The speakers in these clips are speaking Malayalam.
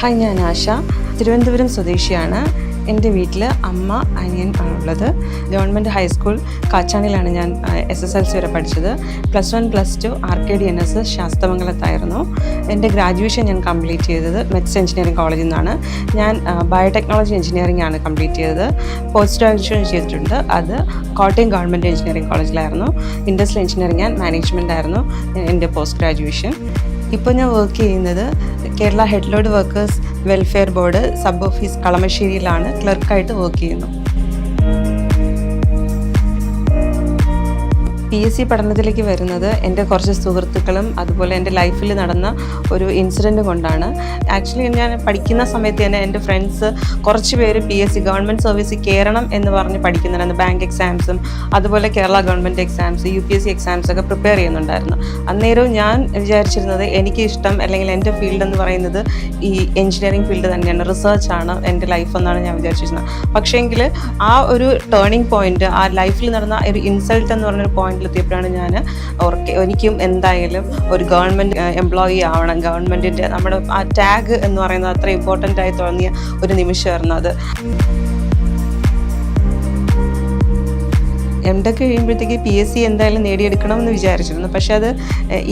ഹായ് ഞാൻ ആശ. തിരുവനന്തപുരം സ്വദേശിയാണ്. എന്റെ വീട്ടിൽ അമ്മ അനിയൻ ആണുള്ളത് ഗവൺമെന്റ് ഹൈസ്കൂൾ കാച്ചാണിലാണ് ഞാൻ എസ് എസ് എൽ സി വരെ പഠിച്ചത്. Plus one plus two R K D N S ശാസ്തമംഗലത്തായിരുന്നു. എന്റെ ഗ്രാജുവേഷൻ ഞാൻ കംപ്ലീറ്റ് ചെയ്തത് മെറ്റ്സ് എഞ്ചിനീയറിംഗ് കോളേജിൽ നിന്നാണ്. ഞാൻ ബയോടെക്നോളജി എഞ്ചിനീയറിംഗ് ആണ് കംപ്ലീറ്റ് ചെയ്തത്. പോസ്റ്റ് ഗ്രാജുവേഷൻ ചെയ്തിട്ടുണ്ട്. അത് കോട്ടയം ഗവൺമെന്റ് എഞ്ചിനീയറിംഗ് കോളേജിലായിരുന്നു. ഇൻഡസ്ട്രിയൽ എഞ്ചിനീയറിംഗ് ആൻഡ് മാനേജ്മെന്റ് ആയിരുന്നു എന്റെ പോസ്റ്റ് ഗ്രാജുവേഷൻ ഇപ്പോൾ ഞാൻ വർക്ക് ചെയ്യുന്നത് Kerala headload workers welfare board sub office കളമശ്ശേരിയിലാണ് ക്ലർക്കായിട്ട് വർക്ക് ചെയ്യുന്നു പി എസ് സി പഠനത്തിലേക്ക് വരുന്നത് എന്റെ കുറച്ച് സുഹൃത്തുക്കളും അതുപോലെ എന്റെ ലൈഫിൽ നടന്ന ഒരു ഇൻസിഡന്റ് കൊണ്ടാണ്. ആക്ച്വലി ഞാൻ പഠിക്കുന്ന സമയത്ത് തന്നെ എന്റെ ഫ്രണ്ട്സ് കുറച്ച് പേര് പി എസ് സി ഗവൺമെന്റ് സർവീസിൽ കയറണം എന്ന് പറഞ്ഞ് പഠിക്കുന്നുണ്ടായിരുന്നു. ബാങ്ക് എക്സാംസും അതുപോലെ Kerala government exams U P S C exams ഒക്കെ പ്രിപ്പയർ ചെയ്യുന്നുണ്ടായിരുന്നു. അന്നേരവും ഞാൻ വിചാരിച്ചിരുന്നത് എനിക്ക് ഇഷ്ടം അല്ലെങ്കിൽ എന്റെ ഫീൽഡ് എന്ന് പറയുന്നത് ഈ എഞ്ചിനീയറിംഗ് ഫീൽഡ് തന്നെയാണ്. ആണ് എന്റെ ലൈഫ് എന്നാണ് ഞാൻ വിചാരിച്ചിരുന്നത്. പക്ഷേങ്കിൽ ആ ഒരു ടേണിംഗ് പോയിന്റ് ആ ലൈഫിൽ നടന്ന ഒരു ഇൻസൾട്ട് എന്ന് പറഞ്ഞൊരു പോയിന്റിലെത്തിയപ്പോഴാണ് ഞാൻ ഓർക്കെ എനിക്കും എന്തായാലും ഒരു ഗവൺമെന്റ് എംപ്ലോയി ആവണം. ഗവൺമെന്റിന്റെ നമ്മുടെ ആ ടാഗ് എന്ന് പറയുന്നത് അത്ര ഇമ്പോർട്ടന്റ് ആയി തോന്നിയ ഒരു നിമിഷമായിരുന്നു അത്. എം ടെക് കഴിയുമ്പോഴത്തേക്ക് പി എസ് സി എന്തായാലും നേടിയെടുക്കണം എന്ന് വിചാരിച്ചിരുന്നു. പക്ഷേ അത്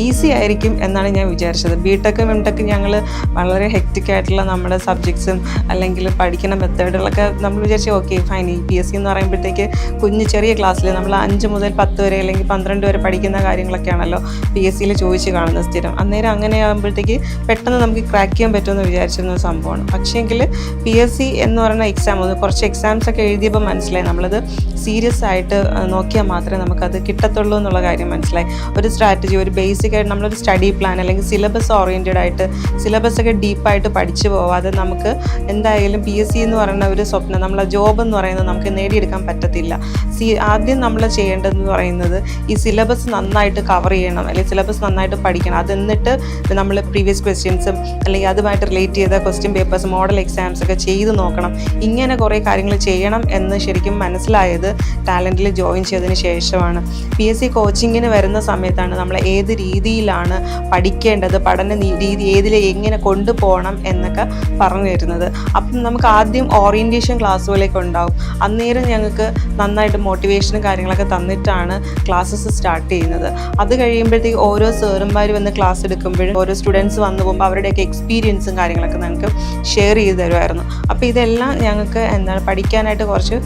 ഈസി ആയിരിക്കും എന്നാണ് ഞാൻ വിചാരിച്ചത്. ബി ടെക്കും എം ടെക്കും ഞങ്ങൾ വളരെ ഹെക്റ്റിക് നമ്മുടെ സബ്ജക്ട്സും അല്ലെങ്കിൽ പഠിക്കുന്ന മെത്തേഡുകളൊക്കെ നമ്മൾ വിചാരിച്ചു ഓക്കെ ഫൈൻ ഈ പി എസ് സി എന്ന് പറയുമ്പോഴത്തേക്ക് കുഞ്ഞ് ചെറിയ ക്ലാസ്സിൽ നമ്മൾ അഞ്ച് മുതൽ പത്ത് വരെ അല്ലെങ്കിൽ പന്ത്രണ്ട് വരെ പഠിക്കുന്ന കാര്യങ്ങളൊക്കെയാണല്ലോ പി എസ് സിയിൽ ചോദിച്ച് കാണുന്നത് സ്ഥിരം. അന്നേരം അങ്ങനെ ആകുമ്പോഴത്തേക്ക് പെട്ടെന്ന് നമുക്ക് ക്രാക്ക് ചെയ്യാൻ പറ്റുമെന്ന് വിചാരിച്ചിരുന്ന ഒരു സംഭവമാണ്. പക്ഷേങ്കിൽ പി എസ് സി എന്ന് പറയുന്ന എക്സാം കുറച്ച് എക്സാംസ് ഒക്കെ എഴുതിയപ്പോൾ മനസ്സിലായി. നമ്മളത് സീരിയസ് ആയിട്ട് നോക്കിയാൽ മാത്രമേ നമുക്കത് കിട്ടത്തുള്ളൂ എന്നുള്ള കാര്യം മനസ്സിലായി. ഒരു സ്ട്രാറ്റജി ഒരു ബേസിക് ആയിട്ട് നമ്മളൊരു സ്റ്റഡി പ്ലാൻ അല്ലെങ്കിൽ സിലബസ് ഓറിയന്റഡ് ആയിട്ട് സിലബസ് ഒക്കെ ഡീപ്പായിട്ട് പഠിച്ചു പോവാതെ നമുക്ക് എന്തായാലും പി എസ് സി എന്ന് പറയുന്ന ഒരു സ്വപ്നം നമ്മളെ ജോബ് എന്ന് പറയുന്നത് നമുക്ക് നേടിയെടുക്കാൻ പറ്റത്തില്ല. സി ആദ്യം നമ്മൾ ചെയ്യേണ്ടതെന്ന് പറയുന്നത് ഈ സിലബസ് നന്നായിട്ട് കവർ ചെയ്യണം അല്ലെങ്കിൽ സിലബസ് നന്നായിട്ട് പഠിക്കണം. അത് എന്നിട്ട് നമ്മൾ പ്രീവിയസ് ക്വസ്റ്റ്യൻസും അല്ലെങ്കിൽ അതുമായിട്ട് റിലേറ്റ് ചെയ്ത ക്വസ്റ്റ്യൻ പേപ്പേഴ്സ് മോഡൽ എക്സാംസ് ഒക്കെ ചെയ്ത് നോക്കണം. ഇങ്ങനെ കുറേ കാര്യങ്ങൾ ചെയ്യണം എന്ന് ശരിക്കും മനസ്സിലായത് ടാലന്റിൽ ജോയിൻ ചെയ്തതിന് ശേഷമാണ് പി എസ് സി കോച്ചിങ്ങിന് വരുന്ന സമയത്താണ് നമ്മൾ ഏത് രീതിയിലാണ് പഠിക്കേണ്ടത് പഠന രീതി ഏതിൽ എങ്ങനെ കൊണ്ടുപോകണം എന്നൊക്കെ പറഞ്ഞു തരുന്നത്. അപ്പം നമുക്ക് ആദ്യം ഓറിയന്റേഷൻ ക്ലാസ്സുകളൊക്കെ ഉണ്ടാവും. അന്നേരം ഞങ്ങൾക്ക് നന്നായിട്ട് മോട്ടിവേഷനും കാര്യങ്ങളൊക്കെ തന്നിട്ടാണ് ക്ലാസ്സസ് സ്റ്റാർട്ട് ചെയ്യുന്നത്. അത് കഴിയുമ്പോഴത്തേക്ക് ഓരോ സാറുമാർ വന്ന് ക്ലാസ് എടുക്കുമ്പോഴും ഓരോ സ്റ്റുഡൻസ് വന്നു പോകുമ്പോൾ അവരുടെയൊക്കെ എക്സ്പീരിയൻസും കാര്യങ്ങളൊക്കെ ഞങ്ങൾക്ക് ഷെയർ ചെയ്ത് തരുമായിരുന്നു. അപ്പോൾ ഇതെല്ലാം ഞങ്ങൾക്ക് എന്താണ് പഠിക്കാനായിട്ട് കുറച്ച്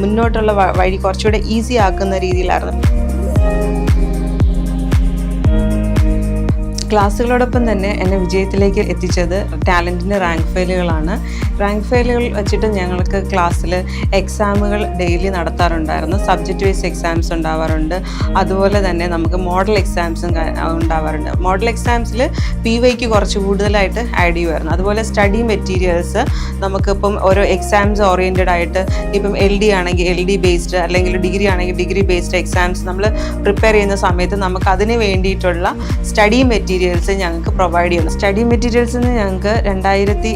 മുന്നോട്ടുള്ള വഴി കുറച്ചുകൂടെ ഈസി ആക്കുന്ന രീതിയിലായിരുന്നു. ക്ലാസ്സുകളോടൊപ്പം തന്നെ എന്നെ വിജയത്തിലേക്ക് എത്തിച്ചത് ടാലന്റിന്റെ റാങ്ക് ഫയലുകളാണ്. റാങ്ക് ഫയലുകൾ വെച്ചിട്ട് ഞങ്ങൾക്ക് ക്ലാസ്സിൽ എക്സാമുകൾ ഡെയിലി നടത്താറുണ്ടായിരുന്നു. സബ്ജക്റ്റ് വൈസ് എക്സാംസ് ഉണ്ടാവാറുണ്ട്. അതുപോലെ തന്നെ നമുക്ക് മോഡൽ എക്സാംസും ഉണ്ടാവാറുണ്ട്. മോഡൽ എക്സാംസിൽ പി വൈക്ക് കുറച്ച് കൂടുതലായിട്ട് ആഡ് ചെയ്യുമായിരുന്നു. അതുപോലെ സ്റ്റഡി മെറ്റീരിയൽസ് നമുക്കിപ്പം ഓരോ എക്സാംസ് ഓറിയന്റഡ് ആയിട്ട് ഇപ്പം എൽ ഡി ആണെങ്കിൽ എൽ ഡി ബേസ്ഡ് അല്ലെങ്കിൽ ഡിഗ്രി ആണെങ്കിൽ ഡിഗ്രി ബേസ്ഡ് എക്സാംസ് നമ്മൾ പ്രിപ്പയർ ചെയ്യുന്ന സമയത്ത് നമുക്ക് അതിന് വേണ്ടിയിട്ടുള്ള സ്റ്റഡി മെറ്റീരിയൽസ് ഞങ്ങൾക്ക് പ്രൊവൈഡ് ചെയ്യുന്നു സ്റ്റഡി മെറ്റീരിയൽസിന് ഞങ്ങൾക്ക് രണ്ടായിരത്തി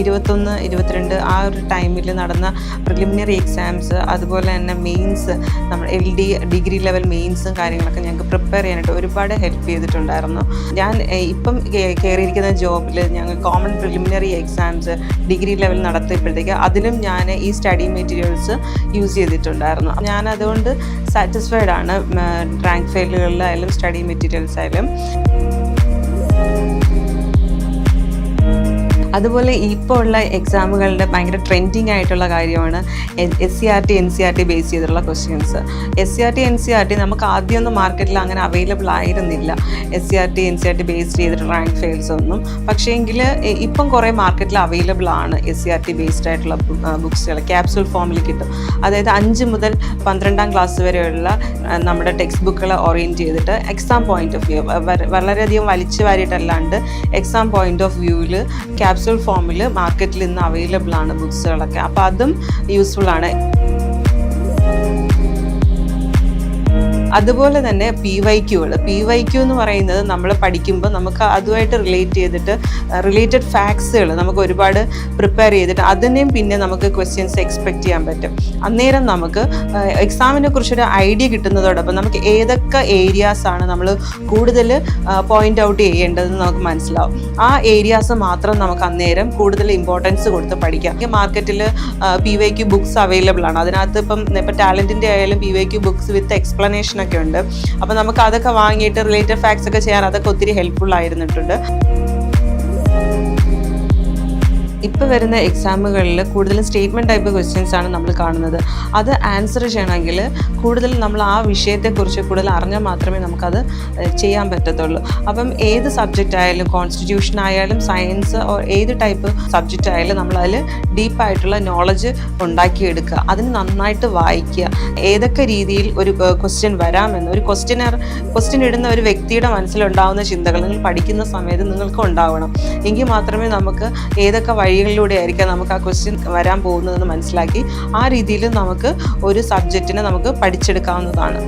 ഇരുപത്തൊന്ന് ഇരുപത്തിരണ്ട് ആ ഒരു ടൈമിൽ നടന്ന പ്രിലിമിനറി എക്സാംസ് അതുപോലെ തന്നെ മെയിൻസ് നമ്മൾ എൽ ഡി ഡിഗ്രി ലെവൽ മെയിൻസും കാര്യങ്ങളൊക്കെ ഞങ്ങൾക്ക് പ്രിപ്പയർ ചെയ്യാനായിട്ട് ഒരുപാട് ഹെൽപ്പ് ചെയ്തിട്ടുണ്ടായിരുന്നു. ഞാൻ ഇപ്പം കയറിയിരിക്കുന്ന ജോബിൽ ഞങ്ങൾ common preliminary exams degree level നടത്തിയപ്പോഴത്തേക്ക് അതിലും ഞാൻ ഈ സ്റ്റഡി മെറ്റീരിയൽസ് യൂസ് ചെയ്തിട്ടുണ്ടായിരുന്നു. ഞാൻ അതുകൊണ്ട് സാറ്റിസ്ഫൈഡ് ആണ് റാങ്ക് ഫെയിലുകളിലായാലും സ്റ്റഡി മെറ്റീരിയൽസ് ആയാലും. Thank you. അതുപോലെ ഇപ്പോൾ ഉള്ള എക്സാമുകളുടെ ഭയങ്കര ട്രെൻഡിങ് ആയിട്ടുള്ള കാര്യമാണ് S C R T N C R T based ചെയ്തിട്ടുള്ള questions S C R T N C R T നമുക്ക് ആദ്യമൊന്നും മാർക്കറ്റിൽ അങ്ങനെ അവൈലബിൾ ആയിരുന്നില്ല. S C R T N C R T based ചെയ്തിട്ട് റാങ്ക് ഫെയിൽസ് ഒന്നും. പക്ഷേങ്കിൽ ഇപ്പം കുറേ മാർക്കറ്റിൽ അവൈലബിൾ ആണ് S C R T based ആയിട്ടുള്ള ബുക്സുകൾ ക്യാപ്സൂൾ ഫോമിൽ കിട്ടും. അതായത് അഞ്ച് മുതൽ പന്ത്രണ്ടാം ക്ലാസ് വരെയുള്ള നമ്മുടെ ടെക്സ്റ്റ് ബുക്കുകൾ ഓറിയന്റ് ചെയ്തിട്ട് എക്സാം പോയിന്റ് ഓഫ് വ്യൂ വളരെയധികം വലിച്ചു വാരിയിട്ടല്ലാണ്ട് എക്സാം പോയിന്റ് ഓഫ് വ്യൂവിൽ ക്യാപ്സൂൾ ഫോമിൽ മാർക്കറ്റിൽ ഇന്ന് അവൈലബിൾ ആണ് ബുക്സുകളൊക്കെ അപ്പോൾ അതും യൂസ്ഫുൾ ആണ്. അതുപോലെ തന്നെ പി വൈ ക്യൂകൾ പി വൈ ക്യൂ എന്ന് പറയുന്നത് നമ്മൾ പഠിക്കുമ്പോൾ നമുക്ക് അതുമായിട്ട് റിലേറ്റ് ചെയ്തിട്ട് റിലേറ്റഡ് ഫാക്ട്സുകൾ നമുക്ക് ഒരുപാട് പ്രിപ്പയർ ചെയ്തിട്ട് അതിനെയും പിന്നെ നമുക്ക് ക്വസ്റ്റ്യൻസ് എക്സ്പെക്ട് ചെയ്യാൻ പറ്റും. അന്നേരം നമുക്ക് എക്സാമിനെ കുറിച്ചൊരു ഐഡിയ കിട്ടുന്നതോടൊപ്പം നമുക്ക് ഏതൊക്കെ ഏരിയാസാണ് നമ്മൾ കൂടുതൽ പോയിന്റ് ഔട്ട് ചെയ്യേണ്ടതെന്ന് നമുക്ക് മനസ്സിലാവും. ആ ഏരിയാസ് മാത്രം നമുക്ക് അന്നേരം കൂടുതൽ ഇമ്പോർട്ടൻസ് കൊടുത്ത് പഠിക്കാം. മാർക്കറ്റിൽ P Y Q books available ആണ്. അതിനകത്ത് ഇപ്പം ഇപ്പം ടാലന്റിന്റെ ആയാലും P Y Q books with explanation ഒക്കെ ഉണ്ട്. അപ്പോൾ നമുക്ക് അതൊക്കെ വാങ്ങിയിട്ട് റിലേറ്റഡ് ഫാക്ട്സ് ഒക്കെ ചെയ്യാൻ അതൊക്കെ ഒത്തിരി ഹെൽപ്ഫുൾ ആയിരുന്നിട്ടുണ്ട്. ഇപ്പോൾ വരുന്ന എക്സാമുകളിൽ കൂടുതലും സ്റ്റേറ്റ്മെന്റ് ടൈപ്പ് ക്വസ്റ്റ്യൻസ് ആണ് നമ്മൾ കാണുന്നത്. അത് ആൻസർ ചെയ്യണമെങ്കിൽ കൂടുതൽ നമ്മൾ ആ വിഷയത്തെക്കുറിച്ച് കൂടുതൽ അറിഞ്ഞാൽ മാത്രമേ നമുക്കത് ചെയ്യാൻ പറ്റത്തുള്ളൂ. അപ്പം ഏത് സബ്ജക്റ്റ് ആയാലും കോൺസ്റ്റിറ്റ്യൂഷൻ ആയാലും സയൻസ് ഓർ ഏത് ടൈപ്പ് സബ്ജക്റ്റ് ആയാലും നമ്മൾ നമ്മളതിൽ ഡീപ്പായിട്ടുള്ള നോളജ് ഉണ്ടാക്കിയെടുക്കുക. അതിന് നന്നായിട്ട് വായിക്കുക. ഏതൊക്കെ രീതിയിൽ ഒരു ക്വസ്റ്റ്യൻ വരാമെന്ന് ഒരു ക്വസ്റ്റ്യനർ ക്വസ്റ്റ്യൻ ഇടുന്ന ഒരു വ്യക്തിയുടെ മനസ്സിലുണ്ടാവുന്ന ചിന്തകൾ നിങ്ങൾ പഠിക്കുന്ന സമയത്ത് നിങ്ങൾക്ക് ഉണ്ടാവണം. എങ്കിൽ മാത്രമേ നമുക്ക് ഏതൊക്കെ വഴികളിലൂടെ ആയിരിക്കാം നമുക്ക് ആ ക്വസ്റ്റ്യൻ വരാൻ പോകുന്നതെന്ന് മനസ്സിലാക്കി ആ രീതിയിൽ നമുക്ക് ഒരു സബ്ജക്റ്റിനെ നമുക്ക് പഠിച്ചെടുക്കാവുന്നതാണ്.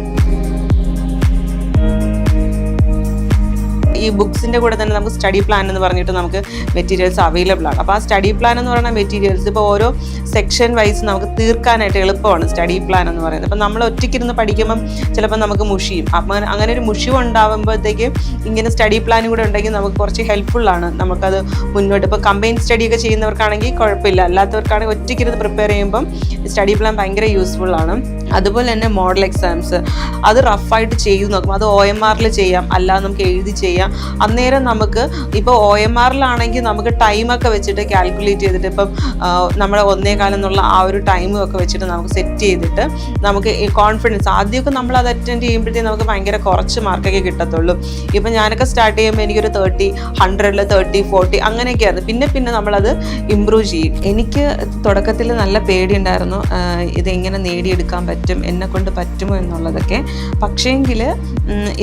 ഈ ബുക്സിന്റെ കൂടെ തന്നെ നമുക്ക് സ്റ്റഡി പ്ലാൻ എന്ന് പറഞ്ഞിട്ട് നമുക്ക് മെറ്റീരിയൽസ് അവൈലബിൾ ആണ്. അപ്പോൾ ആ സ്റ്റഡി പ്ലാൻ എന്ന് പറയുന്ന മെറ്റീരിയൽസ് ഇപ്പോൾ ഓരോ സെക്ഷൻ വൈസ് നമുക്ക് തീർക്കാനായിട്ട് എളുപ്പമാണ് സ്റ്റഡി പ്ലാൻ എന്ന് പറയുന്നത്. അപ്പം നമ്മൾ ഒറ്റയ്ക്കിരുന്ന് പഠിക്കുമ്പം ചിലപ്പോൾ നമുക്ക് മുഷിയും. അപ്പം അങ്ങനെ ഒരു മുഷിവ് ഉണ്ടാകുമ്പോഴത്തേക്ക് ഇങ്ങനെ സ്റ്റഡി പ്ലാൻ കൂടെ ഉണ്ടെങ്കിൽ നമുക്ക് കുറച്ച് ഹെൽപ്ഫുള്ളാണ് നമുക്കത് മുന്നോട്ട് ഇപ്പോൾ കമ്പൈൻ സ്റ്റഡി ഒക്കെ ചെയ്യുന്നവർക്കാണെങ്കിൽ കുഴപ്പമില്ല. അല്ലാത്തവർക്കാണെങ്കിൽ ഒറ്റയ്ക്കിരുന്ന് പ്രിപ്പയർ ചെയ്യുമ്പം സ്റ്റഡി പ്ലാൻ ഭയങ്കര യൂസ്ഫുൾ ആണ്. അതുപോലെ തന്നെ മോഡൽ എക്സാംസ് അത് റഫായിട്ട് ചെയ്തു നോക്കും. അത് ഒ എം ആറിൽ ചെയ്യാം. അല്ലാതെ നമുക്ക് എഴുതി ചെയ്യാം. അന്നേരം നമുക്ക് ഇപ്പോൾ ഒ എം ആറിലാണെങ്കിൽ നമുക്ക് ടൈമൊക്കെ വെച്ചിട്ട് കാൽക്കുലേറ്റ് ചെയ്തിട്ട് ഇപ്പം നമ്മുടെ ഒന്നേ കാലം എന്നുള്ള ആ ഒരു ടൈമും ഒക്കെ വെച്ചിട്ട് നമുക്ക് സെറ്റ് ചെയ്തിട്ട് നമുക്ക് ഈ കോൺഫിഡൻസ് ആദ്യമൊക്കെ നമ്മൾ അത് അറ്റൻഡ് ചെയ്യുമ്പോഴത്തേക്കും നമുക്ക് ഭയങ്കര കുറച്ച് മാർക്കൊക്കെ കിട്ടത്തുള്ളൂ. ഇപ്പം ഞാനൊക്കെ സ്റ്റാർട്ട് ചെയ്യുമ്പോൾ എനിക്കൊരു തേർട്ടി ഹൺഡ്രഡിൽ തേർട്ടി ഫോർട്ടി അങ്ങനെയൊക്കെയായിരുന്നു. പിന്നെ പിന്നെ നമ്മളത് ഇമ്പ്രൂവ് ചെയ്യും. എനിക്ക് തുടക്കത്തിൽ നല്ല പേടിയുണ്ടായിരുന്നു. ആ, ഇതെങ്ങനെ നേടിയെടുക്കാൻ പറ്റും? എന്നെ കൊണ്ട് പറ്റുമോ എന്നുള്ളതൊക്കെ. പക്ഷേങ്കിൽ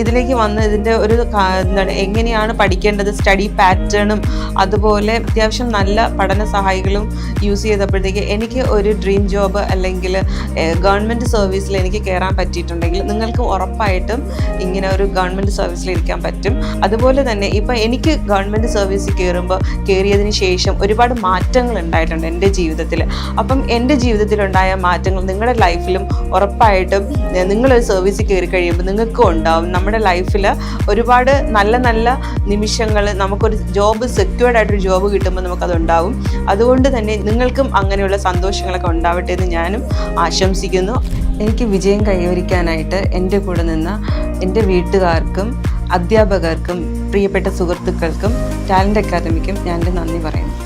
ഇതിലേക്ക് വന്ന് ഇതിന്റെ ഒരു എന്താണ് എങ്ങനെയാണ് പഠിക്കേണ്ടത് സ്റ്റഡി പാറ്റേണും അതുപോലെ അത്യാവശ്യം നല്ല പഠന സഹായികളും യൂസ് ചെയ്തപ്പോഴത്തേക്ക് എനിക്ക് ഒരു ഡ്രീം ജോബ് അല്ലെങ്കിൽ ഗവൺമെന്റ് സർവീസിൽ എനിക്ക് കയറാൻ പറ്റിയിട്ടുണ്ടെങ്കിൽ നിങ്ങൾക്ക് ഉറപ്പായിട്ടും ഇങ്ങനെ ഒരു ഗവൺമെന്റ് സർവീസിൽ ഇരിക്കാൻ പറ്റും. അതുപോലെ തന്നെ ഇപ്പം എനിക്ക് ഗവൺമെന്റ് സർവീസിൽ കയറുമ്പോൾ കയറിയതിന് ശേഷം ഒരുപാട് മാറ്റങ്ങൾ ഉണ്ടായിട്ടുണ്ട് എന്റെ ജീവിതത്തിൽ. അപ്പം എന്റെ ജീവിതത്തിലുണ്ടായ മാറ്റങ്ങൾ നിങ്ങളുടെ ലൈഫിലും ഉറപ്പായിട്ടും നിങ്ങളൊരു സർവീസ് കയറി കഴിയുമ്പോൾ നിങ്ങൾക്കും ഉണ്ടാവും. നമ്മുടെ ലൈഫിൽ ഒരുപാട് നല്ല നല്ല നിമിഷങ്ങൾ നമുക്കൊരു ജോബ് സെക്യൂർഡ് ആയിട്ടൊരു ജോബ് കിട്ടുമ്പോൾ നമുക്കതുണ്ടാവും. അതുകൊണ്ട് തന്നെ നിങ്ങൾക്കും അങ്ങനെയുള്ള സന്തോഷങ്ങളൊക്കെ ഉണ്ടാവട്ടെ എന്ന് ഞാനും ആശംസിക്കുന്നു. എനിക്ക് വിജയം കൈവരിക്കാനായിട്ട് എന്റെ കൂടെ നിന്ന എന്റെ വീട്ടുകാർക്കും അധ്യാപകർക്കും പ്രിയപ്പെട്ട സുഹൃത്തുക്കൾക്കും ടാലന്റ് അക്കാദമിക്കും ഞാൻ എന്റെ നന്ദി പറയുന്നു.